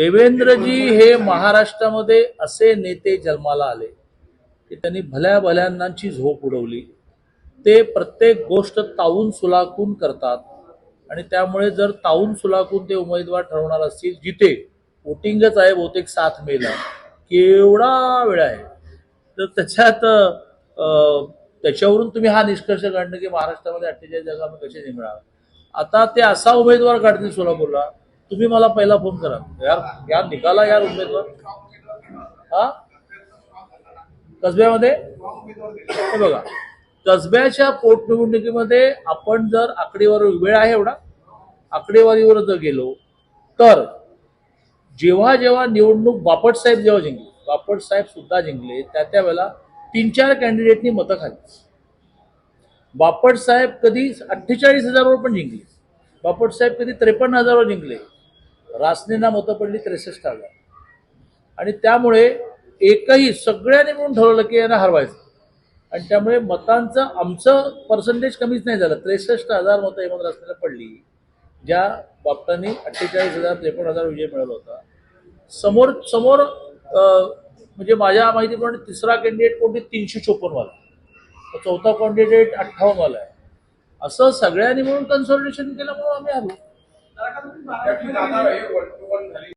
देवेंद्रजी हे महाराष्ट्रामध्ये असे नेते जन्माला आले की त्यांनी भल्या भल्यांनांची झोप उडवली. ते प्रत्येक गोष्ट तावून सुलाखून करतात आणि त्यामुळे जर तावून सुलाखून ते उमेदवार ठरवणार असतील जिथे वोटिंगच आहे बहुतेक सात मेला केवढा वेळ आहे. तर त्याच्यात त्याच्यावरून तुम्ही हा निष्कर्ष काढणं की महाराष्ट्रामध्ये अठ्ठेचाळीस जागा आम्ही कसे निघणार आता ते असा उमेदवार काढतील सोलापूरला तुम्ही मला पहिला फोन करा. यार यार निघाला यार उमेदवार. हा? कसब्यामध्ये? हे बघा. कसब्याच्या पोटनिवडणुकीमध्ये आपण जर आकडेवारी वेळ आहे एवढा आकडेवारीवर जर गेलो तर जेव्हा जेव्हा निवडणूक बापट साहेब जेव्हा जिंकले बापट साहेब सुद्धा जिंकले त्या त्यावेळेला तीन चार कॅन्डिडेटनी मतं खाली बापट साहेब कधी अठ्ठेचाळीस हजारवर पण जिंकले. बापट साहेब कधी त्रेपन्न हजारवर जिंकले. रासनेना मतं पडली त्रेसष्ट हजार आणि त्यामुळे एकही सगळ्यांनी मिळून ठरवलं की यांना हरवायचं. आणि त्यामुळे मतांचं आमचं पर्सेंटेज कमीच नाही झालं. त्रेसष्ट हजार मतं हेमंत रासनेला पडली ज्या बाप्तांनी अठ्ठेचाळीस हजार त्रेपन्न हजार विजय मिळवला होता. समोर समोर म्हणजे माझ्या माहितीप्रमाणे तिसरा कॅन्डिडेट कोणते? तीनशे चोपन्नवाला. चौथा कॅन्डिडेट अठ्ठावन्नवाला आहे. असं सगळ्यांनी मिळून कन्सल्टेशन केल्यामुळे आम्ही आलो त्याची जागा हे वन टू वन झाली.